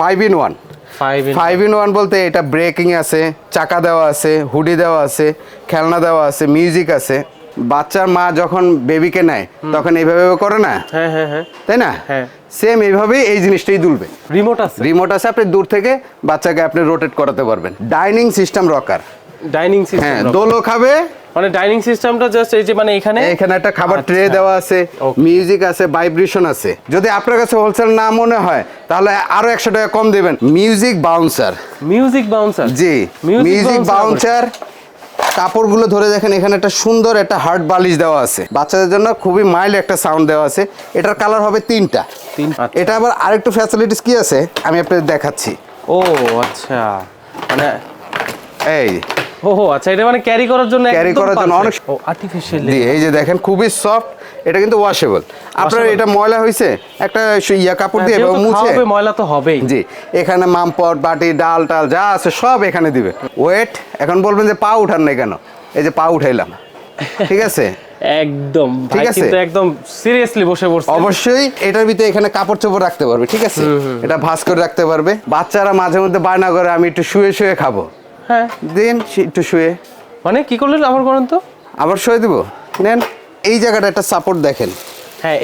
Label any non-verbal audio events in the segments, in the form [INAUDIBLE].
Five in one five in one বলতে এটা breaking আছে চাকা দেওয়া আছে হুডি দেওয়া আছে খেলনা দেওয়া আছে মিউজিক আছে। বাচ্চার মা যখন বেবিকে নেয় তখন এইভাবে করে না? হ্যাঁ হ্যাঁ হ্যাঁ। তাই না। সেম এইভাবে এই জিনিসটাই দুলবে। রিমোট আছে। রিমোট আছে আপনি দূর থেকে বাচ্চাকে আপনি রোটেট করাতে পারবেন। Dining system rocker dining system হ্যাঁ দোলো খাবে। মানে ডাইনিং সিস্টেমটা জাস্ট এই যে মানে এখানে এখানে একটা খাবার ট্রে আচ্ছা। দেওয়া আছে মিউজিক আছে ভাইব্রেশন আছে। যদি আপনার কাছে হোলসেল না মনে হয় তাহলে আরও একশো টাকা কম দেবেন। মিউজিক বাউন্সার মিউজিক বাউন্সার জি মিউজিক বাউন্সার কাপড়গুলো ধরে দেখেন এখানে একটা সুন্দর একটা হার্ড বালিশ দেওয়া আছে। বাচ্চাদের জন্য খুবই মাইল্ড একটা সাউন্ড দেওয়া আছে। এটার কালার হবে তিনটা। তিন আচ্ছা। এটা আবার আরেকটু ফ্যাসিলিটিস কি আছে? আমি আপনাদের দেখাচ্ছি। ও আচ্ছা। মানে এই ও হো আচ্ছা এটা মানে ক্যারি করার জন্য একদম করার জন্য অনেক- আর্টিফিশিয়াল এই যে দেখেন খুবই সফট এটা কিন্তু ওয়াশেবল আপনার এটা ময়লা হয়েছে একটা ইয়া কাপড় দিয়ে এভাবে মুছে ময়লা তো হবেই। জি এখানে মামপট বাটি ডাল টাল যা আছে সব এখানে দিবে। ওয়েট এখন বলবেন যে পা উঠান না কেন? এই যে পা উঠাইলাম। ঠিক আছে? একদম ঠিক আছে? আছে একদম সিরিয়াসলি বসে পড়ছে অবশ্যই এটার ভিতরে এখানে কাপড় চোপড় রাখতে পারবে ঠিক আছে? এটা ভাঁজ করে রাখতে পারবে। বাচ্চারা মাঝে মধ্যে বায়না করে আমি একটু শুয়ে শুয়ে খাব। হ্যাঁ। দিন একটু শুয়ে। মানে কি করলেন আবার করেন তো? আবার শুয়ে দিব। নেন এই জায়গাটা একটা সাপোর্ট দেখেন। হ্যাঁ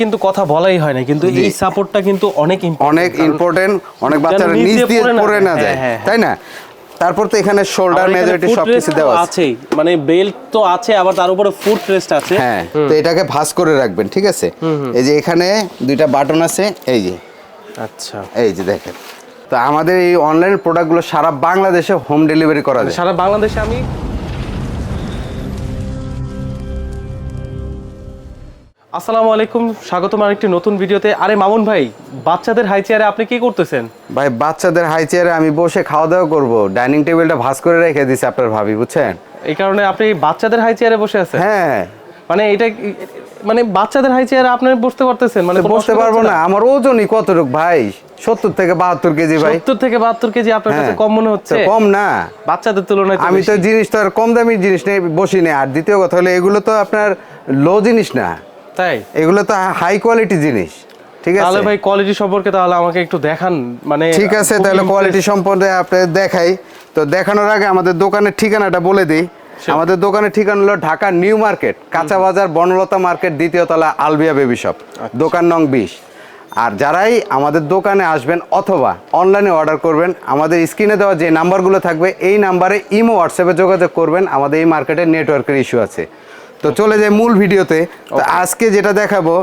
কিন্তু কথা বলাই হয় না কিন্তু এই সাপোর্টটা কিন্তু অনেক অনেক ইম্পর্টেন্ট অনেক বাচ্চারা দিয়ে পড়ে না যায়। হ্যাঁ, হ্যাঁ। তাই না? তারপর তো এখানে শোল্ডার মেজরিটি সবকিছু দেওয়া আছে। মানে বেল্ট তো আছে আবার তার উপরে ফুট রেস্ট আছে। হ্যাঁ তো এটাকে ভাঁজ করে রাখবেন ঠিক আছে? এই যে এখানে দুইটা বাটন আছে এই যে। আচ্ছা। এই যে দেখেন। তো আমাদের এই অনলাইন প্রোডাক্টগুলো সারা বাংলাদেশে হোম ডেলিভারি করা যায়। সারা বাংলাদেশে আমি আসসালামু আলাইকুম স্বাগতম আরেকটি নতুন ভিডিওতে। আরে মামুন ভাই বাচ্চাদের হাই চেয়ারে আপনি কি করতেছেন? ভাই বাচ্চাদের হাই চেয়ারে আমি বসে খাওয়া দাওয়া করব। ডাইনিং টেবিলটা ভাঁজ করে রেখে দিছে আপনার ভাবি বুঝছেন? এই কারণে আপনি বাচ্চাদের হাই চেয়ারে বসে আছেন? হ্যাঁ। মানে এটা মানে বাচ্চাদের হাই চেয়ারে আপনি বসতে পারতেছেন মানে বসতে পারব না। আমার ওজনই কতটুক ভাই? সত্তর থেকে বাহাত্তর কেজি ভাই। সত্তর থেকে বাহাত্তর কেজি আপনার কাছে হ্যাঁ। কম মনে হচ্ছে? কম না। বাচ্চাদের তুলনায় আমি তো জিনিস তো আর কম দামি জিনিস নেই বসি নেই। আর দ্বিতীয় কথা হলো এগুলো তো আপনার লো জিনিস না। তাই? এগুলো তো হাই কোয়ালিটি জিনিস। ঠিক আছে? তাহলে ভাই কোয়ালিটি সম্পর্কে তাহলে আমাকে একটু দেখান মানে ঠিক আছে তাহলে কোয়ালিটি সম্পর্কে আপনাদের দেখাই। তো দেখানোর আগে আমাদের দোকানের ঠিকানাটা বলে দিই। আমাদের দোকানের ঠিকানা হলো ঢাকা নিউ মার্কেট কাঁচা বাজার বনলতা মার্কেট দ্বিতীয় তলা আলবিয়া বেবি শপ আচ্ছা। দোকান নং বিশ। আর যারাই আমাদের দোকানে আসবেন অথবা অনলাইনে অর্ডার করবেন আমাদের স্ক্রিনে দেওয়া যে নাম্বারগুলো থাকবে এই নাম্বারে ইমো হোয়াটসঅ্যাপে যোগাযোগ করবেন আমাদের এই মার্কেটে নেটওয়ার্কের ইস্যু আছে। তো চলে যাই মূল ভিডিওতে। তো আজকে যেটা দেখাবো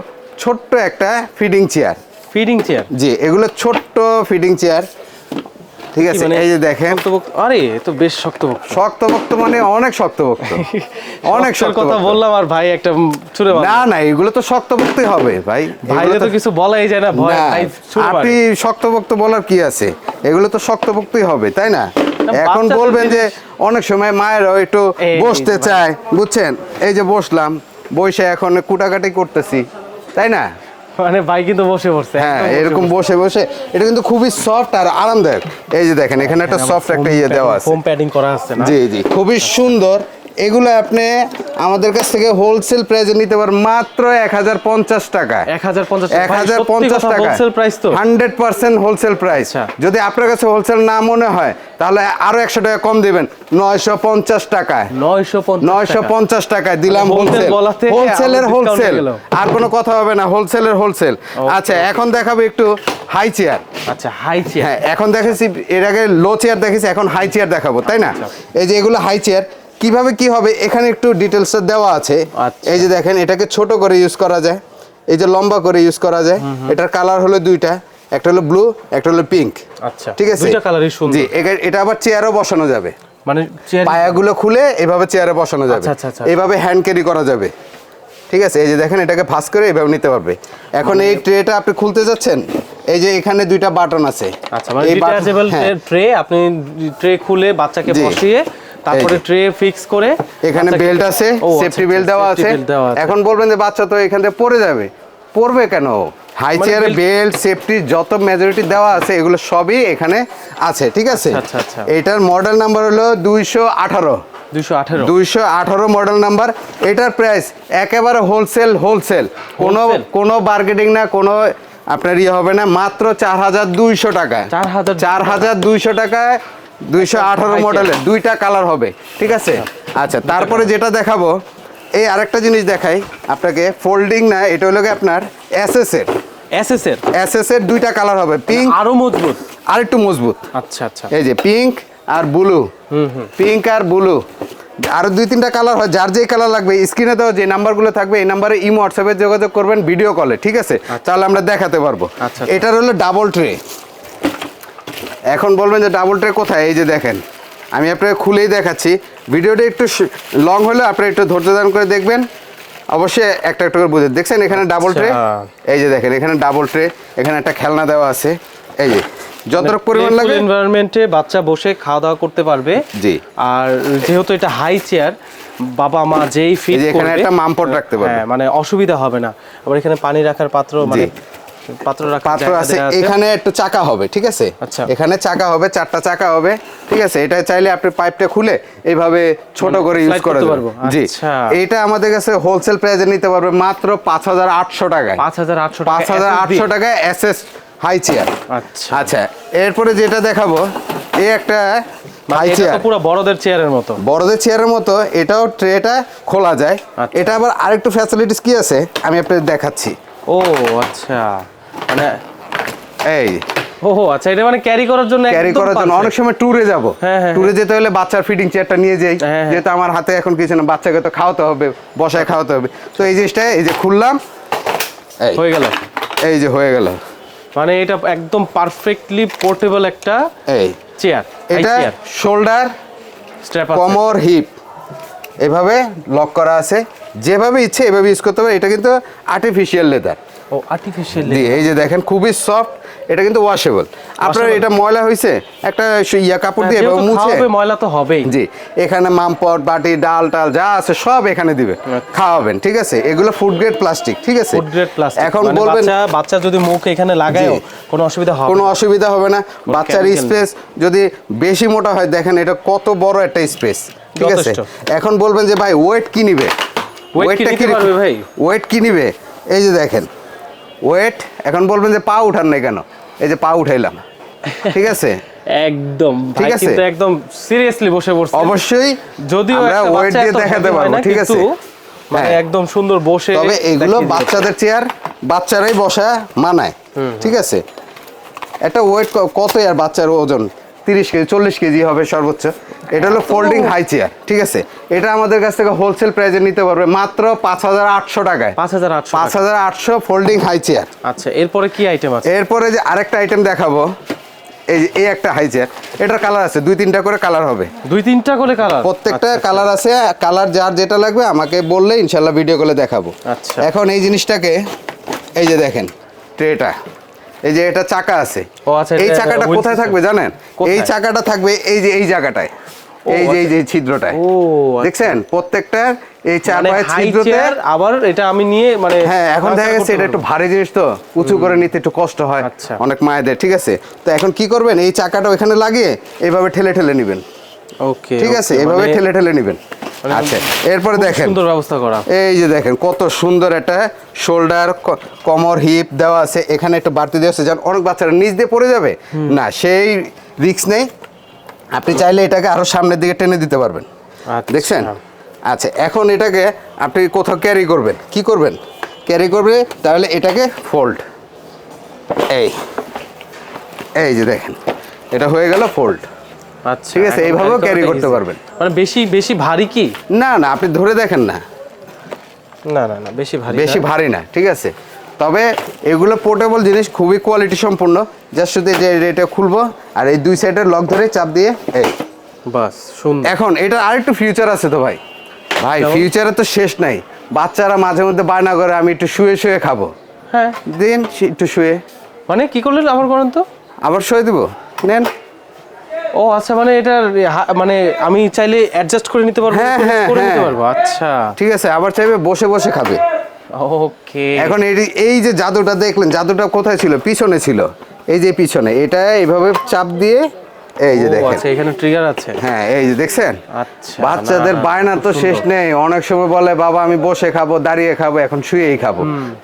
ছোট্ট একটা ফিডিং চেয়ার ফিডিং চেয়ার জি এগুলো ছোট্ট ফিডিং চেয়ার ঠিক আছে মানে এই যে দেখেন। আরে তো বেশ শক্তপোক্ত শক্তভক্ত মানে অনেক শক্তভক্ত। [LAUGHS] অনেক শক্তের কথা বললাম আর ভাই একটা ছুড়ে না না এগুলো তো শক্তভক্তই হবে ভাই। ভাইরে এগুলো তো কিছু বলাই যায় না ভয় ভাই আপনি। শক্তভক্ত বলার কি আছে? এগুলো তো শক্তভক্তই হবে তাই না? এখন বলবেন যে অনেক সময় মায়েরাও একটু বসতে চায় বুঝছেন? এই যে বসলাম বসে এখন কুটাকাটি করতেছি তাই না? মানে ভাই কিন্তু বসে পড়ছে হ্যাঁ এরকম বসে বসে এটা কিন্তু খুবই সফট আর আরামদায়ক। এই যে দেখেন এখানে একটা সফট একটা ইয়ে দেওয়া আছে। ফোম প্যাডিং করা আছে না? জি জি খুবই সুন্দর। এগুলো আপনি আমাদের কাছ থেকে হোলসেল প্রাইসে নিতে পারেন মাত্র এক হাজার পঞ্চাশ টাকা। এক হাজার পঞ্চাশ টাকা হোলসেল প্রাইস তো। Hundred percent wholesale price. যদি আপনার কাছে হোলসেল না মনে হয় তাহলে আরও একশো টাকা কম দিবেন। নয়শো পঞ্চাশ টাকায়। নয়শো পঞ্চাশ টাকায় দিলাম হোলসেল হোলসেলের হোলসেল আর কোনো কথা হবে না হোলসেলের হোলসেল আচ্ছা এখন দেখাবো একটু হাই চেয়ার আচ্ছা হাই চেয়ার হ্যাঁ এখন দেখেছি এর আগে লো চেয়ার দেখেছি এখন হাই চেয়ার দেখাবো তাই না? আচ্ছা। এই যে এগুলো হাই চেয়ার কীভাবে কি হবে এখানে একটু ডিটেলস দেওয়া আছে। আচ্ছা। এই যে দেখেন এটাকে ছোট করে ইউজ করা যায়। এই যে লম্বা করে ইউজ করা যায়। এটার কালার হলো দুইটা। একটা হলো ব্লু একটা হলো পিঙ্ক আচ্ছা। ঠিক আছে? দুইটা কালারই সুন্দর। জি এটা আবার চেয়ারও বসানো যাবে। মানে চেয়ার পায়াগুলো খুলে এভাবে চেয়ারে বসানো যাবে। আচ্ছা, আচ্ছা। এইভাবে হ্যান্ড ক্যারি করা যাবে। ঠিক আছে? এই যে দেখেন এটাকে ভাঁজ করে এভাবে নিতে পারবে। এখন এই ট্রেটা আপনি খুলতে যাচ্ছেন এই যে এখানে দুইটা বাটন আছে। আচ্ছা মানে ডিটাচেবল হ্যাঁ, ট্রে আপনি ট্রে খুলে বাচ্চাকে। বসিয়ে তারপরে ট্রে ফিক্স করে এখানে বেল্ট আছে আচ্ছা, সেফটি আচ্ছা, বেল্ট দেওয়া আছে। এখন বলবেন যে বাচ্চা তো এখান থেকে পড়ে যাবে। পড়বে কেন? হাই চেয়ারে বেল্ট সেফটি যত মেজরিটি দেওয়া আছে এগুলো সবই এখানে আছে ঠিক আছে? আচ্ছা, আচ্ছা। এটার মডেল নাম্বার হলো দুইশো আঠারো। দুইশো আঠেরো। মডেল নাম্বার এটার প্রাইস একেবারে হোলসেল হোলসেল কোনো কোনো বার্গেটিং না কোনো আপনার ইয়ে হবে না। মাত্র চার হাজার দুইশো টাকায়। 4,200 চার হাজার দুইশো টাকায় দুইশো আঠারো মডেলের দুইটা কালার হবে ঠিক আছে? আচ্ছা তারপরে যেটা দেখাবো এই আরেকটা জিনিস দেখাই আপনাকে ফোল্ডিং না এটা হলো আপনার এসএস এর। এসএস এর? এসএস এর দুইটা কালার হবে পিঙ্ক আরও মজবুত? আর একটু মজবুত। আচ্ছা আচ্ছা। এই যে পিঙ্ক আর ব্লু পিঙ্ক আর ব্লু আরও দুই তিনটা কালার হয় যার যেই কালার লাগবে স্ক্রিনে দেওয়া যে নাম্বারগুলো থাকবে এই নাম্বারে ইমো হোয়াটসঅ্যাপে যোগাযোগ করবেন ভিডিও কলে ঠিক আছে? তাহলে আমরা দেখাতে পারব। আচ্ছা। এটার হলো ডাবল ট্রে এখন বলবেন যে ডাবল ট্রে কোথায়? এই যে দেখেন আমি আপনাকে খুলেই দেখাচ্ছি। ভিডিওটা একটু লং হলে আপনি একটু ধৈর্য ধারণ করে দেখবেন। অবশ্যই একটা একটা করে বুঝে দেখছেন এখানে ডাবল ট্রে আচ্ছা। এই যে দেখেন এখানে ডাবল ট্রে এখানে একটা খেলনা দেওয়া আছে। এই যে যতটুকু পরিমাণ লাগে এনভায়রনমেন্টে বাচ্চা বসে খাওয়া দাওয়া করতে পারবে। জি। আর যেহেতু এটা হাই চেয়ার বাবা মা যেই এই ফিট যে এখানে একটা মামপট রাখতে পারবে। হ্যাঁ মানে অসুবিধা হবে না। আবার এখানে পানি রাখার পাত্র মানে পাত্র আছে এখানে একটু চাকা হবে ঠিক আছে? আচ্ছা। এখানে চাকা হবে চারটা চাকা হবে ঠিক আছে? এটা চাইলে আপনি পাইপটা খুলে এইভাবে ছোট করে ইউজ করে করতে পারব। জি। আচ্ছা। এটা আমাদের কাছে হোলসেল প্রাইসে নিতে পারবে মাত্র পাঁচ হাজার আটশো টাকায়। পাঁচ হাজার আটশো পাঁচ হাজার আটশো টাকায় এসএস হাই চেয়ার আচ্ছা। আচ্ছা এরপরে যেটা দেখাবো এই একটা মানে হাই চেয়ার পুরো বড়দের চেয়ারের মতো। বড়দের চেয়ারের মতো এটাও ট্রেটা খোলা যায়। আচ্ছা। এটা আবার আরেকটু ফ্যাসিলিটিস কি আছে? আমি আপনাদের দেখাচ্ছি। ও আচ্ছা। মানে এই। ও আচ্ছা এটা মানে ক্যারি করার জন্য ক্যারি করার জন্য অনেক সময় ট্যুরে যাব। হ্যাঁ, হ্যাঁ, ট্যুরে যেতে হলে বাচ্চার ফিডিং চেয়ারটা নিয়ে যাই। হ্যাঁ, হ্যাঁ। যেহেতু আমার হাতে এখন কিছু না বাচ্চাকে তো খাওয়াতে হবে বসায় খাওয়াতে হবে। তো এই জিনিসটা এই যে খুললাম হয়ে গেল। এই যে হয়ে গেল। মানে এটা একদম পারফেক্টলি পোর্টেবল একটা এই। চেয়ার এটা চেয়ার শোল্ডার স্ট্র্যাপ কমর হিপ এভাবে লক করা আছে। যেভাবে ইচ্ছে এভাবে ইউজ করতে হবে এটা কিন্তু আর্টিফিশিয়াল লেদার ও আর্টিফিশিয়াল এই যে দেখেন খুবই সফট এটা কিন্তু ওয়াশেবল আপনার এটা ময়লা হয়েছে একটা ইয়া কাপড় দিয়ে এভাবে মুছে? ময়লা তো হবেই। জি এখানে মামপট বাটি ডাল টাল যা আছে সব এখানে দিবে। খাওয়াবেন ঠিক আছে? এগুলো ফুড গ্রেড প্লাস্টিক ঠিক আছে? ফুড গ্রেড প্লাস্টিক এখন মানে বলবেন বাচ্চা যদি মুখ এখানে লাগায়ও জি। কোনো অসুবিধা হবে কোনো অসুবিধা হবে না। বাচ্চার স্পেস যদি বেশি মোটা হয় দেখেন এটা কত বড় একটা স্পেস ঠিক আছে? এখন বলবেন যে ভাই ওয়েট কি নিবে? Weight কি ভাই? ওয়েট কি নিবে? এই যে দেখেন ওয়েট এখন বলবেন যে পা উঠান নাই কেন? এই যে পা উঠাইলাম। ঠিক আছে? একদম ঠিক আছে? একদম সিরিয়াসলি বসে পড়ছে অবশ্যই যদিও আমরা ওয়েট দিয়ে দেখাতে পারব ঠিক আছে? মানে হ্যাঁ। একদম সুন্দর বসে তবে এগুলো বাচ্চাদের চেয়ার বাচ্চারাই বসা মানায় ঠিক আছে? একটা ওয়েট কত আর বাচ্চার ওজন? তিরিশ কেজি চল্লিশ কেজি হবে সর্বোচ্চ। এটা হলো ফোল্ডিং হাই চেয়ার ঠিক আছে? এটা আমাদের কাছ থেকে হোলসেল প্রাইসে নিতে পারবে মাত্র পাঁচ হাজার আটশো টাকায়। পাঁচ হাজার আটশো পাঁচ হাজার আটশো ফোল্ডিং হাই চেয়ার আচ্ছা এরপরে কি আইটেম আছে? এরপরে যে আরেকটা আইটেম দেখাবো এই যে এই একটা হাই চেয়ার এটার কালার আছে দুই তিনটা করে কালার হবে। দুই তিনটা করে কালার প্রত্যেকটা কালার আছে কালার যার যেটা লাগবে আমাকে বললে ইনশাল্লাহ ভিডিও করে দেখাবো। আচ্ছা। এখন এই জিনিসটাকে এই যে দেখেন ট্রেটা এই যে এটা চাকা আছে। ও আচ্ছা, এই চাকাটা কোথায় থাকবে জানেন? এই চাকাটা থাকবে এই যে এই জায়গাটায়। এই যে এই যে ছিদ্রটায়। ও, আচ্ছা। দেখছেন? প্রত্যেকটার এই চার মানে পায়ের ছিদ্রতে আবার এটা আমি নিয়ে মানে হ্যাঁ এখন দেখা গেছে এটা একটু ভারী জিনিস তো উঁচু করে নিতে একটু কষ্ট হয় আচ্ছা। অনেক মায়েদের ঠিক আছে? তো এখন কি করবেন? এই চাকাটা ওখানে লাগিয়ে এইভাবে ঠেলে ঠেলে নেবেন। ওকে ঠিক আছে? এভাবে ঠেলে ঠেলে নেবেন। আচ্ছা এরপরে দেখেন। সুন্দর ব্যবস্থা করা। এই যে দেখেন কত সুন্দর একটা শোল্ডার কমর হিপ দেওয়া আছে। এখানে একটু বাড়তি দেওয়া আছে। যেন অনেক বাচ্চারা নিচ দিয়ে পড়ে যাবে? না সেই রিস্ক নেই। আপনি চাইলে এটাকে আরও সামনের দিকে টেনে দিতে পারবেন। আচ্ছা। দেখছেন? আচ্ছা এখন এটাকে আপনি কোথাও ক্যারি করবেন। কি করবেন? ক্যারি করবে তাহলে এটাকে ফোল্ড এই। এই যে দেখেন এটা হয়ে গেল ফোল্ড ঠিক আছে, এইভাবেও একটা করতে পারবেন। মানে বেশি বেশি ভারী কি? না না আপনি ধরে দেখেন না। না না না বেশি ভারী বেশি না। ভারী না ঠিক আছে। তবে এগুলো পোর্টেবল জিনিস খুবই কোয়ালিটি সম্পূর্ণ। জাস্ট শুধু যে এটা খুলবো আর এই দুই সাইডের লক ধরে চাপ দিয়ে এই। বাস সুন্দর। এখন এটা আরেকটু ফিউচার আছে তো ভাই। ভাই ফিউচারে তো শেষ নাই। বাচ্চারা মাঝে মধ্যে বায়না করে আমি একটু শুয়ে শুয়ে খাব। হ্যাঁ। দিন একটু শুয়ে। মানে কি করলেন? আবার করেন তো। আবার শুয়ে দিব। নেন। ও আচ্ছা মানে এটা মানে আমি চাইলে অ্যাডজাস্ট করে নিতে পারব হ্যাঁ, করে- হ্যাঁ, করে নিতে হ্যাঁ। পারব আচ্ছা। ঠিক আছে আবার চাইবে বসে বসে খাবে। ওকে। এখন এই যে জাদুটা দেখলেন জাদুটা কোথায় ছিল? পিছনে ছিল। এই যে পিছনে এটা এইভাবে চাপ দিয়ে এই যে দেখেন। আচ্ছা এখানে ট্রিগার আছে। হ্যাঁ এই যে দেখছেন? আচ্ছা বাচ্চাদের বায়না তো শেষ নেই। অনেক সময় বলে বাবা আমি বসে খাব দাঁড়িয়ে খাব এখন শুয়েই খাব।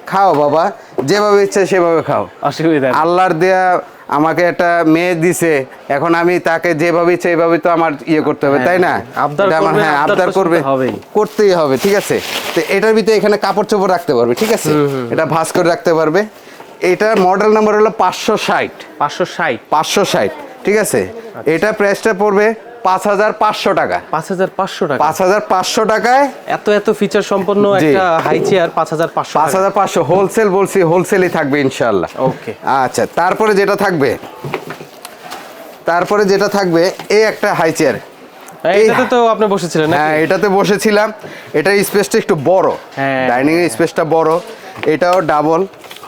খাও বাবা যেভাবে ইচ্ছা সেভাবে খাও। অসুবিধা। আল্লাহর দেয়া আমাকে একটা মেয়ে দিছে এখন আমি তাকে যেভাবে এইভাবে তো আমার ইয়ে করতে হবে তাই না? হ্যাঁ, আবদার আমার- করবে, হ্যাঁ আবদার করবে। শুনতে করতেই হবে ঠিক আছে? তো এটার ভিতরে এখানে কাপড় চোপড় রাখতে পারবে ঠিক আছে? এটা ভাস করে রাখতে পারবে। এটার মডেল নাম্বার হলো পাঁচশো ষাট। পাঁচশো ষাট। পাঁচশো ষাট ঠিক আছে? আচ্ছা। এটা প্রাইসটা পড়বে পাঁচ হাজার পাঁচশো টাকা। পাঁচ হাজার পাঁচশো টাকা? পাঁচ হাজার পাঁচশো টাকায় এত এত ফিচার সম্পন্ন একটা হাই চেয়ার পাঁচ হাজার পাঁচশো পাঁচ হাজার পাঁচশো হোলসেল বলছি হোলসেলই থাকবে ইনশাল্লাহ ওকে। আচ্ছা তারপরে যেটা থাকবে তারপরে যেটা থাকবে এই একটা হাই চেয়ার এটাতে তো আপনি বসেছিলেন হ্যাঁ এটাতে বসেছিলাম। এটার স্পেসটা একটু বড়। হ্যাঁ। ডাইনিং এর স্পেসটা বড়। এটাও ডাবল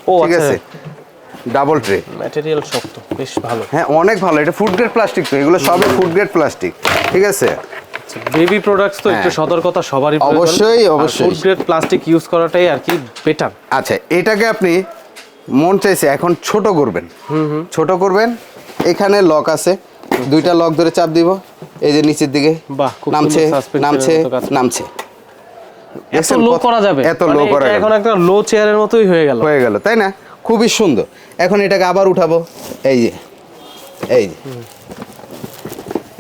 ও, ঠিক আচ্ছা। আছে? ডাবল ট্রে ম্যাটেরিয়াল শক্ত বেশ ভালো। হ্যাঁ অনেক ভালো। এটা ফুড গ্রেড প্লাস্টিক তো এগুলো সবই ফুড গ্রেড প্লাস্টিক ঠিক আছে? বেবি প্রোডাক্টস তো একটু হ্যাঁ। সতর্কতা সবারই প্রয়োজন। অবশ্যই, অবশ্যই। ফুড গ্রেড প্লাস্টিক ইউজ করাটাই আর কি বেটার আচ্ছা এটাকে আপনি মন চাইছে এখন ছোট করবেন। হুম ছোট করবেন এখানে লক আছে। দুইটা লক ধরে চাপ দিব। এই যে নিচের দিকে বাহ, নামছে নামছে নামছে। এত লো করা যাবে। এত মানে লো করা এখন একটা লো চেয়ারের মতোই হয়ে গেল। হয়ে গেল তাই না? খুবই সুন্দর। এখন এটাকে আবার উঠাবো। এই যে এই যে।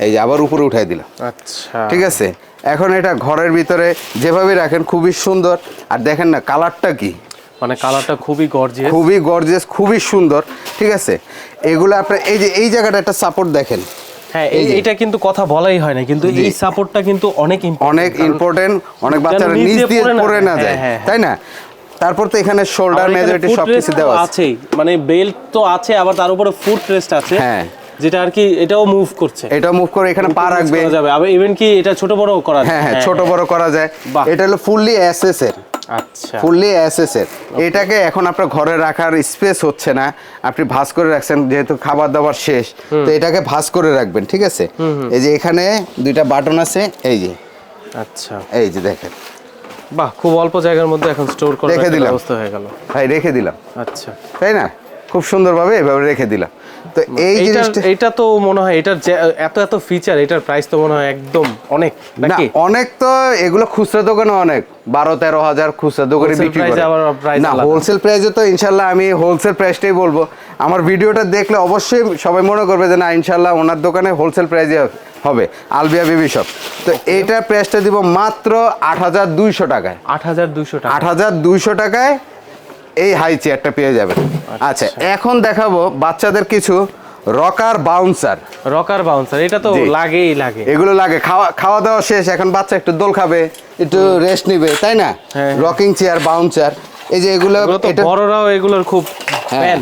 এই যে আবার উপরে উঠাই দিলাম। আচ্ছা। ঠিক আছে? এখন এটা ঘরের ভিতরে যেভাবে রাখেন খুবই সুন্দর। আর দেখেন না কালারটা কি? মানে কালারটা খুবই গর্জিয়াস খুবই গর্জিয়াস খুবই সুন্দর। ঠিক আছে? এগুলো আপনার এই যে এই জায়গাটা একটা সাপোর্ট দেখেন। হ্যাঁ এটা কিন্তু কথা বলাই হয় না কিন্তু এই সাপোর্টটা কিন্তু অনেক অনেক ইম্পর্টেন্ট অনেক বাচ্চারা নিচ দিয়ে পড়ে না যায়। হ্যাঁ, হ্যাঁ, তাই না? তারপর তো এখানে শোল্ডার মেজরিটি সব কিছু দেওয়া আছে। মানে বেল্ট তো আছে আবার তার উপরে ফুট রেস্ট আছে হ্যাঁ। যেটা আর কি এটাও মুভ করছে। এটা মুভ করে এখানে পা রাখবে। যাবে। আবার ইভেন কি এটা ছোট বড় করা যায় হ্যাঁ হ্যাঁ। ছোট বড় করা যায়। এটা হলো ফুললি এসএস এর। আচ্ছা। ফুললি এসএস এর। এটাকে এখন আপনার ঘরে রাখার স্পেস হচ্ছে না। আপনি ভাঁজ করে রাখছেন যেহেতু খাবার দাবার শেষ তো এটাকে ভাঁজ করে রাখবেন ঠিক আছে? এই যে এখানে দুইটা বাটন আছে এই যে। আচ্ছা। এই যে দেখেন। বাহ খুব অল্প জায়গার মধ্যে এখন স্টোর করে রেখে দিলাম। অবস্থা হয়ে গেল। ভাই রেখে দিলাম। আচ্ছা। তাই না? খুব সুন্দরভাবে এভাবে রেখে দিলাম। তো এই জিনিসটা এটা তো মনে হয় এটার এত এত ফিচার এটার প্রাইস তো মনে হয় একদম অনেক নাকি? অনেক তো এগুলো খুচরা দোকানে অনেক। বারো তেরো হাজার খুচরা দোকানে বিক্রি করে। না হোলসেল প্রাইসে তো ইনশাল্লাহ আমি হোলসেল প্রাইসটাই বলব। আমার ভিডিওটা দেখলে অবশ্যই সবাই মনে করবে যে না ইনশাল্লাহ ওনার দোকানে হোলসেল প্রাইসে হবে আলবিয়া বেবি শপ তো এইটার প্রাইসটা দিব মাত্র আট হাজার দুইশো টাকায়। আট হাজার দুইশো টাকা। আট হাজার দুইশো টাকায় এই হাই চেয়ারটা পেয়ে যাবেন। আচ্ছা। এখন দেখাবো বাচ্চাদের কিছু রকার বাউন্সার রকার বাউন্সার এটা তো লাগেই লাগে। এগুলো লাগে খাওয়া খাওয়া দাওয়া শেষ এখন বাচ্চা একটু দোল খাবে একটু রেস্ট নিবে তাই না। রকিং চেয়ার বাউন্সার এই যে এগুলো বড়রাও এগুলোর খুব। ফ্যান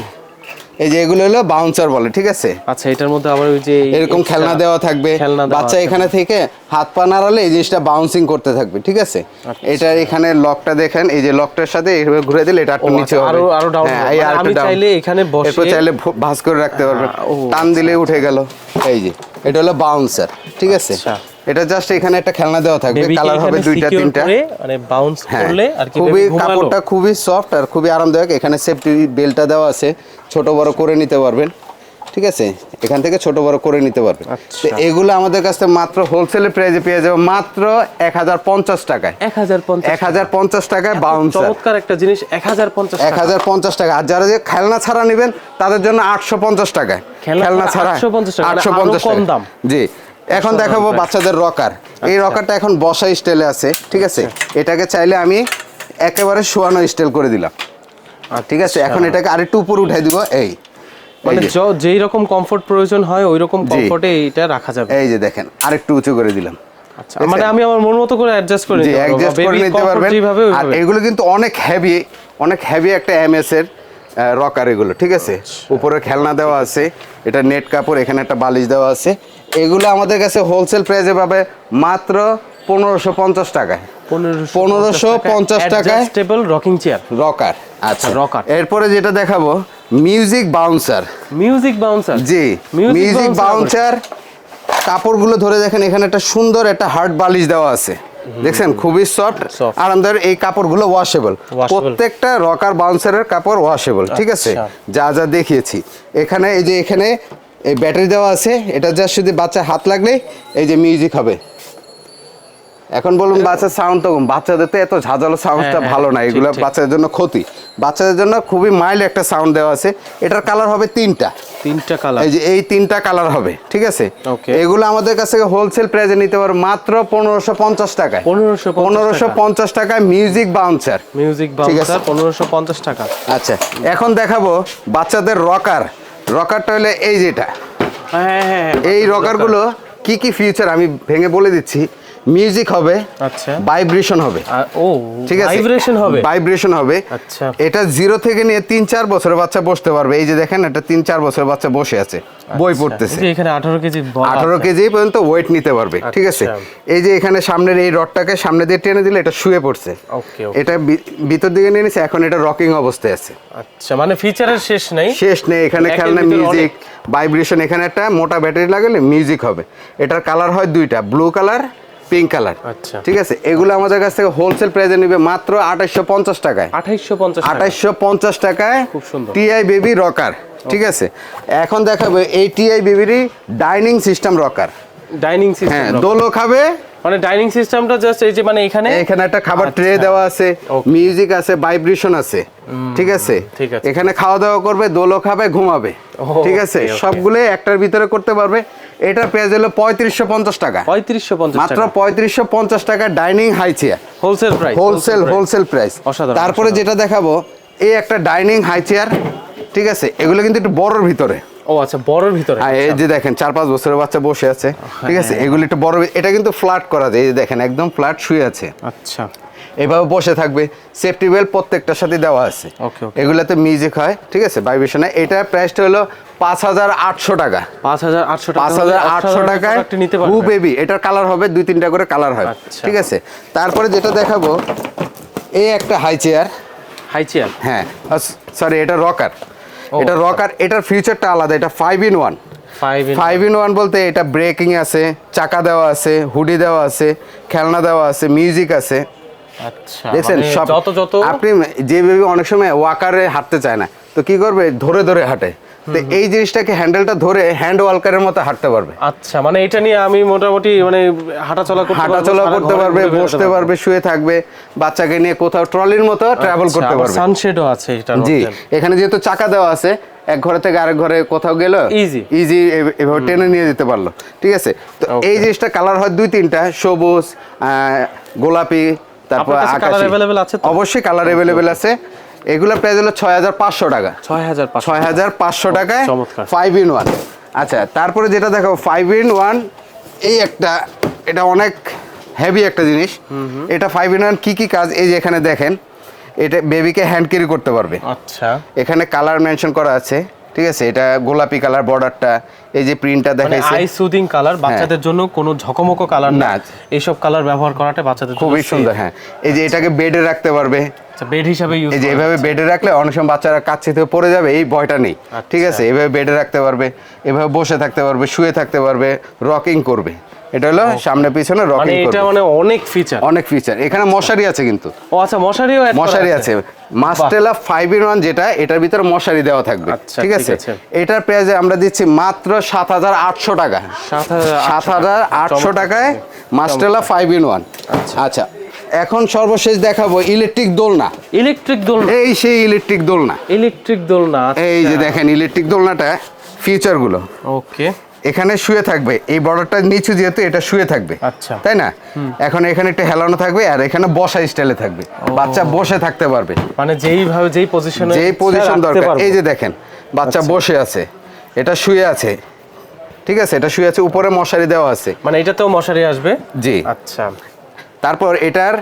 এই যে এগুলো হলো বাউন্সার বলে ঠিক আছে? আচ্ছা এটার মধ্যে আবার ওই যে এরকম খেলনা দেওয়া থাকবে। বাচ্চা এখানে থেকে হাত পা নাড়ালে এই জিনিসটা বাউন্সিং করতে থাকবে ঠিক আছে? আচ্ছা। এটার এখানে লকটা দেখেন এই যে লকটার সাথে এইভাবে ঘুরে দিলে এটা একটু নিচে আচ্ছা, হবে। আরো- আরও down হ্যাঁ, মানে আমি চাইলে এখানে বসে- এরপর চাইলে ভাঁজ করে রাখতে পারবেন ও, টান দিলে উঠে গেল। এই যে এটা হলো বাউন্সার ঠিক আছে? আচ্ছা। এটা জাস্ট এখানে একটা খেলনা দেওয়া থাকবে কালার হবে দুইটা তিনটা। মানে বাউন্স হ্যাঁ করলে আর কি খুবই কাপড়টা খুবই সফট আর খুবই আরামদায়ক। এখানে সেফটি বেলটা দেওয়া আছে ছোট বড় করে নিতে পারবেন। ঠিক আছে? এখান থেকে ছোট বড় করে নিতে পারবেন। আচ্ছা। তো এগুলো আমাদের কাছে মাত্র হোলসেলের প্রাইসে পেয়ে যাবে মাত্র এক হাজার পঞ্চাশ টাকায়। এক হাজার পঞ্চাশ এক হাজার পঞ্চাশ টাকায় বাউন্স চমৎকার একটা জিনিস এক হাজার পঞ্চাশ এক হাজার পঞ্চাশ টাকা। আর যারা যে খেলনা ছাড়া নেবেন তাদের জন্য আটশো পঞ্চাশ টাকায়। খেলনা ছাড়া 850 টাকা, মানে আটশো পঞ্চাশ দাম। জি। এখন দেখাবো বাচ্চাদের রকার এই আচ্ছা। রকারটা এখন বসা স্টাইলে আছে ঠিক আছে? এটাকে চাইলে আমি একেবারে শোয়ানো স্টাইল করে দিলাম। ঠিক আছে? এখন এটাকে আরেকটু উপর উঠাই দিব এই। মানে যেই রকম কমফোর্ট প্রয়োজন হয় ওই রকম কমফোর্টে এটা রাখা যাবে। এই যে দেখেন আরেকটু উঁচু করে দিলাম। আচ্ছা মানে আমি আমার মন মতো করে অ্যাডজাস্ট করে নিতে অ্যাডজাস্ট করে নিতে পারবেন। আর এগুলো কিন্তু অনেক হেভি অনেক হেভি একটা এমএস এর রকার এগুলো ঠিক আছে? আচ্ছা। উপরে খেলনা দেওয়া আছে এটা নেট কাপড় এখানে একটা বালিশ দেওয়া আছে। এগুলো আমাদের কাছে হোলসেল প্রাইসে পাবে মাত্র পনেরোশো পঞ্চাশ টাকায়। পনেরোশো পঞ্চাশ টাকায় অ্যাডজাস্টেবল রকিং চেয়ার রকার আচ্ছা rocker। এরপরে যেটা দেখাবো মিউজিক বাউন্সার মিউজিক বাউন্সার জি মিউজিক বাউন্সার কাপড়গুলো ধরে দেখেন এখানে একটা সুন্দর একটা হার্ড বালিশ দেওয়া আছে। দেখছেন? খুবই সফট। আরামদায়ক। এই কাপড়গুলো ওয়াশেবল প্রত্যেকটা রকার বাউন্সারের কাপড় ওয়াশেবল ঠিক আছে? আচ্ছা। যা যা দেখিয়েছি। এখানে এই যে এখানে এই ব্যাটারি দেওয়া আছে। এটা জাস্ট যদি বাচ্চা হাত লাগলে এই যে মিউজিক হবে। এখন বলুন বাচ্চার সাউন্ড তো বাচ্চাদের তো এত ঝাঁঝালো সাউন্ডটা হ্যাঁ, ভালো না। এগুলো বাচ্চাদের জন্য ক্ষতি। বাচ্চাদের জন্য খুবই মাইল্ড একটা সাউন্ড দেওয়া আছে। এটার কালার হবে তিনটা। তিনটা কালার এই যে এই তিনটা কালার হবে ঠিক আছে? এগুলো আমাদের কাছ থেকে হোলসেল প্রাইসে নিতে পারো মাত্র পনেরোশো পঞ্চাশ টাকায়। 1550 পনেরোশো টাকা। পঞ্চাশ টাকায় মিউজিক বাউন্সার মিউজিক। বাউন্সার পনেরোশো পঞ্চাশ টাকা। আচ্ছা এখন দেখাবো বাচ্চাদের রকার রকারটা হলে এই যেটা। হ্যাঁ হ্যাঁ হ্যাঁ এই রকারগুলো কি কি ফিউচার আমি ভেঙে বলে দিচ্ছি। মিউজিক হবে আচ্ছা। ভাইব্রেশন হবে। ও ঠিক আছে? ভাইব্রেশন হবে? ভাইব্রেশন হবে। আচ্ছা। এটা জিরো থেকে নিয়ে তিন চার বছরের বাচ্চা বসতে পারবে। এই যে দেখেন এটা তিন চার বছরের বাচ্চা বসে আছে বই পড়তেছে। এখানে আঠারো কেজি আঠারো কেজি পর্যন্ত ওয়েট নিতে পারবে ঠিক আছে? আচ্ছা। এই যে এখানে সামনের এই রডটাকে সামনে দিয়ে টেনে দিলে এটা শুয়ে পড়ছে. এটা ভিতর দিকে নিয়ে নিছে এখন এটা রকিং অবস্থায় আছে। আচ্ছা মানে ফিচারের শেষ নেই। শেষ নেই এখানে খেলনা মিউজিক ভাইব্রেশন এখানে একটা মোটা ব্যাটারি লাগালে মিউজিক হবে। এটার কালার হয় দুইটা ব্লু কালার পিঙ্ক কালার আচ্ছা। ঠিক আছে? এগুলো আমাদের কাছ থেকে হোলসেল প্রাইসে নিবে মাত্র আঠাশশো পঞ্চাশ টাকায়। আঠাইশশো পঞ্চাশ টাকা। আঠাশশো পঞ্চাশ টাকায় খুব সুন্দর। টিআই বেবি রকার ঠিক আছে? এখন দেখাবো এই টিআই বেবিরই ডাইনিং সিস্টেম রকার ডাইনিং হ্যাঁ সিস্টেম দোলো খাবে। মানে ডাইনিং সিস্টেমটা জাস্ট এই যে মানে এখানে এখানে একটা খাবার ট্রে আচ্ছা। দেওয়া আছে মিউজিক আছে ভাইব্রেশন আছে। ঠিক আছে? এখানে খাওয়া দাওয়া করবে দোলো খাবে ঘুমাবে। ঠিক আছে. সবগুলো একটার ভিতরে করতে পারবে। এটার প্রাইস হলো পঁয়ত্রিশশো পঞ্চাশ টাকা। পঁয়ত্রিশশো পঞ্চাশ মাত্র পঁয়ত্রিশশো পঞ্চাশ টাকা dining high chair wholesale price wholesale wholesale price তারপরে যেটা দেখাবো এই একটা ডাইনিং হাই চেয়ার ঠিক আছে? এগুলো কিন্তু একটু বড়র ভিতরে। ও আচ্ছা বড়র ভিতরে। হ্যাঁ এই যে দেখেন চার পাঁচ বছরের বাচ্চা বসে আছে। ঠিক আছে? হ্যাঁ। এগুলো একটু বড় এটা কিন্তু ফ্ল্যাট করা যায়। এই যে দেখেন একদম ফ্ল্যাট শুয়ে আছে। আচ্ছা। এভাবে বসে থাকবে। সেফটি বেল প্রত্যেকটার সাথে দেওয়া আছে. এগুলাতে মিউজিক হয় ঠিক আছে? ভাইব্রেশনে এটা প্রাইসটা হলো পাঁচ হাজার আটশো টাকা। পাঁচ হাজার আটশো টাকা। পাঁচ হাজার আটশো টাকায় নিতে হু বেবি এটার কালার হবে দুই তিনটা করে কালার হয়। আচ্ছা। ঠিক আছে? তারপরে যেটা দেখাবো এই একটা হাই চেয়ার হাই চেয়ার হ্যাঁ। সরি এটা রকার এটা রকার এটার ফিউচারটা আলাদা এটা five in one five in one বলতে এটা ব্রেকিং আছে চাকা দেওয়া আছে হুডি দেওয়া আছে খেলনা দেওয়া আছে মিউজিক আছে। আচ্ছা দেখছেন মানে সব আপনি যে অনেক সময় ওয়াকারে হাঁটতে চায় না তো কি করবে? ধরে ধরে হাঁটে। তো এই জিনিসটাকে হ্যান্ডেলটা ধরে হ্যান্ড ওয়ালকারের মতো হাঁটতে পারবে। আচ্ছা মানে এটা নিয়ে আমি মোটামুটি মানে হাঁটাচলা করতে হাঁটাচলা করতে পারবে বসতে পারবে শুয়ে থাকবে বাচ্চাকে নিয়ে কোথাও ট্রলির মতো ট্রাভেল করতে পারবে। সানশেডও আছে এটা জি এখানে যেহেতু চাকা দেওয়া আছে এক ঘরে থেকে আরেক ঘরে কোথাও গেল Easy. ইজি এভাবে টেনে নিয়ে যেতে পারল ঠিক আছে? তো এই জিনিসটা কালার হয় দুই তিনটা সবুজ গোলাপি তারপর আকাশি। অবশ্যই কালার অ্যাভেলেবেল আছে। এগুলোর প্রাইস হলো ছয় হাজার পাঁচশো টাকা। ছয় হাজার ছয় হাজার পাঁচশো টাকায়। ফাইভ ইন ওয়ান আচ্ছা তারপরে যেটা দেখো ফাইভ ইন ওয়ান এই একটা এটা অনেক হেভি একটা জিনিস। এটা ফাইভ ইন ওয়ান কী কী কাজ? এই যে এখানে দেখেন এটা বেবিকে হ্যান্ড ক্যারি করতে পারবে। আচ্ছা। এখানে কালার মেনশন করা আছে। ঠিক আছে? এটা গোলাপি কালার বর্ডারটা এই যে প্রিন্টটা মানে দেখাইছে। আই সুদিং কালার বাচ্চাদের জন্য কোনো ঝকমকো কালার না। এই এইসব কালার ব্যবহার করাটা বাচ্চাদের খুবই সুন্দর হ্যাঁ। এই যে এটাকে বেডে রাখতে পারবে। আচ্ছা বেড হিসাবে ইউজ এই যে এভাবে বেডে রাখলে অনেক সময় বাচ্চারা কাছে থেকে পড়ে যাবে এই ভয়টা নেই। ঠিক আছে? এভাবে বেডে রাখতে পারবে এভাবে বসে থাকতে পারবে শুয়ে থাকতে পারবে রকিং করবে। এটা হলো সামনে পিছনে মানে রকিং এটা মানে অনেক ফিচার অনেক ফিচার এখানে মশারি আছে কিন্তু। ও আচ্ছা মশারিও মশারি আছে। মাস্টেলা ফাইভ ইন ওয়ান যেটা এটার ভিতরে মশারি দেওয়া থাকবে। আচ্ছা, ঠিক আছে। এটার প্রাইসে আমরা দিচ্ছি মাত্র সাত হাজার আটশো টাকা। সাত হাজার সাত হাজার আটশো টাকায় মাস্টেলা ফাইভ ইন ওয়ান আচ্ছা। এখন সর্বশেষ দেখাবো ইলেকট্রিক দোলনা। ইলেকট্রিক দোলনা। এই সেই ইলেকট্রিক দোলনা। ইলেকট্রিক দোলনা এই যে দেখেন ইলেকট্রিক দোলনাটা ফিচারগুলো ওকে এখানে শুয়ে থাকবে। এই বর্ডারটা নিচু যেহেতু এটা শুয়ে থাকবে। আচ্ছা। তাই না? এখন এখানে একটা হেলানো থাকবে আর এখানে বসা স্টাইলে থাকবে। বাচ্চা বসে থাকতে পারবে। মানে যেইভাবে যেই পজিশনে যেই পজিশন দরকার। এই যে দেখেন বাচ্চা বসে আছে। এটা শুয়ে আছে। ঠিক আছে? এটা শুয়ে আছে উপরে মশারি দেওয়া আছে। মানে এটাতেও মশারি আসবে? জি। আচ্ছা। তারপর এটার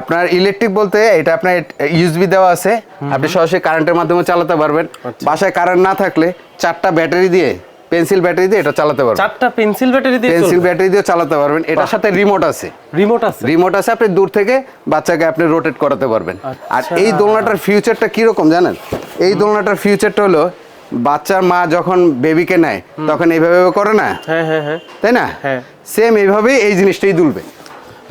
আপনার ইলেকট্রিক বলতে এটা আপনার ইউএসবি দেওয়া আছে। আপনি সরাসরি কারেন্টের মাধ্যমে চালাতে পারবেন। আচ্ছা। বাসায় কারেন্ট না থাকলে চারটা ব্যাটারি দিয়ে পেন্সিল ব্যাটারি দিয়ে এটা চালাতে পারবেন। চারটা পেন্সিল ব্যাটারি দিয়ে পেন্সিল ব্যাটারি দিয়ে চালাতে পারবেন। এটার সাথে রিমোট আছে। রিমোট আছে। রিমোট আছে আপনি দূর থেকে বাচ্চাকে আপনি রোটেট করাতে পারবেন। আর আচ্ছা। এই দোলনাটার ফিউচারটা কীরকম জানেন? এই দোলনাটার ফিউচারটা হলো বাচ্চার মা যখন বেবিকে নেয় তখন এইভাবে করে না? হ্যাঁ হ্যাঁ হ্যাঁ। তাই না? হ্যাঁ। সেম এইভাবেই এই জিনিসটাই দুলবে।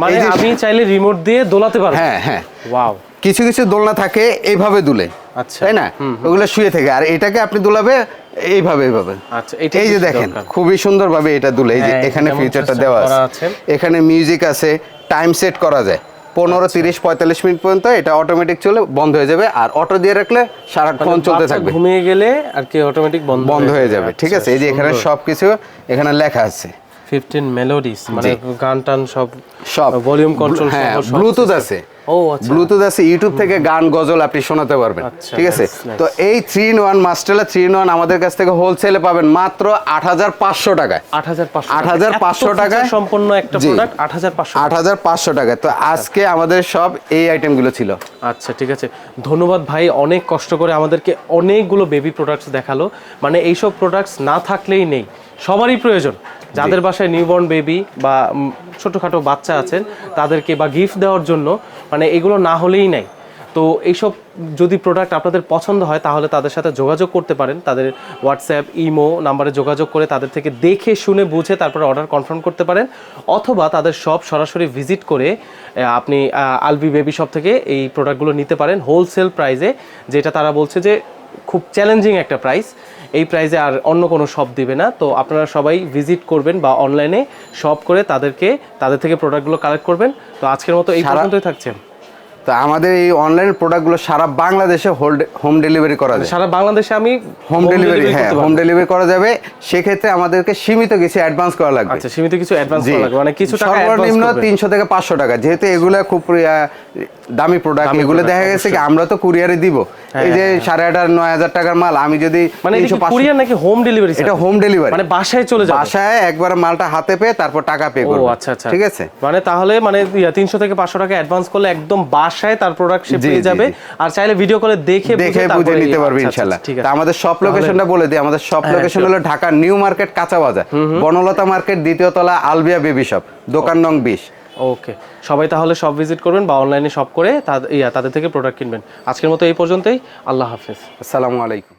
মানে আমি চাইলে রিমোট দিয়ে দোলাতে পারব। হ্যাঁ হ্যাঁ। ওয়াও কিছু কিছু দোলনা থাকে এইভাবে দুলে। আচ্ছা। তাই না? ওগুলো শুয়ে থেকে। আর এটাকে আপনি দুলাবে এইভাবে এইভাবে। আচ্ছা, এই যে দেখেন। খুবই সুন্দরভাবে এটা দুলে। এই যে হ্যাঁ, এখানে যেমন ফিউচারটা দেওয়া আছে। এখানে মিউজিক আছে টাইম সেট করা যায়। পনেরো আচ্ছা। তিরিশ পঁয়তাল্লিশ মিনিট পর্যন্ত এটা অটোমেটিক চলে বন্ধ হয়ে যাবে। আর অটো দিয়ে রাখলে সারাক্ষণ চলতে থাকবে। ঘুমিয়ে গেলে আর কি অটোমেটিক বন্ধ বন্ধ হয়ে যাবে। ঠিক আছে? এই যে এখানে সবকিছু এখানে লেখা আছে। 15 মেলোডিস মানে গান টান সব সব। ভলিউম কন্ট্রোল হ্যাঁ ব্লুটুথ আছে। আচ্ছা ব্লুটুথ আছে ইউটিউব থেকে গান গজল আপনি শোনাতে পারবেন। আচ্ছা, ঠিক আছে. তো এই three in one Mastela three in one আমাদের কাছ থেকে হোলসেলে পাবেন মাত্র আট হাজার পাঁচশো টাকায়। আট হাজার পাঁচশো টাকায়? সম্পূর্ণ একটা। প্রোডাক্ট 8500 আট হাজার পাঁচশো টাকায়। তো আজকে আমাদের সব এই আইটেমগুলো ছিল। আচ্ছা ঠিক আছে। ধন্যবাদ ভাই অনেক কষ্ট করে আমাদেরকে অনেকগুলো বেবি প্রোডাক্টস দেখাল। মানে এইসব প্রোডাক্টস না থাকলেই নেই। সবারই প্রয়োজন। যাদের বাসায় নিউবর্ন বেবি বা ছোটোখাটো বাচ্চা আছেন তাদেরকে বা গিফট দেওয়ার জন্য মানে এগুলো না হলেই নাই। তো এইসব যদি প্রোডাক্ট আপনাদের পছন্দ হয়, তাহলে তাদের সাথে যোগাযোগ করতে পারেন। তাদের হোয়াটসঅ্যাপ ইমো নাম্বারে যোগাযোগ করে তাদের থেকে দেখে, শুনে, বুঝে তারপরে অর্ডার কনফার্ম করতে পারেন। অথবা তাদের সব সরাসরি ভিজিট করে আপনি আলবি বেবি শপ থেকে এই প্রোডাক্টগুলো নিতে পারেন। হোলসেল প্রাইসে যেটা তারা বলছে যে খুব চ্যালেঞ্জিং একটা প্রাইস এই প্রাইজে আর অন্য কোনো শপ দিবে না। তো আপনারা সবাই ভিজিট করবেন বা অনলাইনে শপ করে তাদেরকে তাদের থেকে প্রোডাক্টগুলো কালেক্ট করবেন। তো আজকের মতো এই পর্যন্তই থাকছে। তো আমাদের এই অনলাইন প্রোডাক্টগুলো সারা বাংলাদেশে হোম ডেলিভারি করা যায়। সারা বাংলাদেশে আমি হোম ডেলিভারি হ্যাঁ হোম ডেলিভারি করা যাবে। সেক্ষেত্রে আমাদেরকে সীমিত কিছু অ্যাডভান্স করা লাগবে। আচ্ছা সীমিত কিছু অ্যাডভান্স করা লাগবে। মানে কিছু টাকা সর্বনিম্ন অ্যাডভান্স তিনশো থেকে পাঁচশো টাকা। যেহেতু এগুলো খুব দামি প্রোডাক্ট এগুলো দেখা গেছে কি আমরা তো কুরিয়ারে দিব। এই যে সাড়ে আট নয় হাজার টাকার মাল আমি যদি মানে কুরিয়ার নাকি হোম ডেলিভারি এটা হোম ডেলিভারি মানে বাসায় চলে যাবে? বাসায় একবার মালটা হাতে পেয়ে তারপর টাকা পে ও করব। আচ্ছা আচ্ছা। ঠিক আছে? মানে তাহলে মানে তিনশো থেকে পাঁচশো টাকা অ্যাডভান্স করলে একদম বাসায় তার প্রোডাক্ট সে হয়ে পেয়ে যাবে। আর চাইলে ভিডিও করে দেখে দেখে বুঝে নিতে পারবে ইনশাআল্লাহ তো ঠিক তা আমাদের সব লোকেশনটা বলে দিই। আমাদের সব হ্যাঁ, লোকেশন হলো ঢাকা নিউ মার্কেট কাঁচা বাজার বনলতা মার্কেট দ্বিতীয় তলা আলবিয়া বেবি শপ দোকান নং বিশ। ওকে সবাই তাহলে সব ভিজিট করবেন বা অনলাইনে সব করে তাদের তাদের থেকে প্রোডাক্ট কিনবেন। আজকের মতো এই পর্যন্তই। আল্লাহ হাফেজ। আসসালামু আলাইকুম।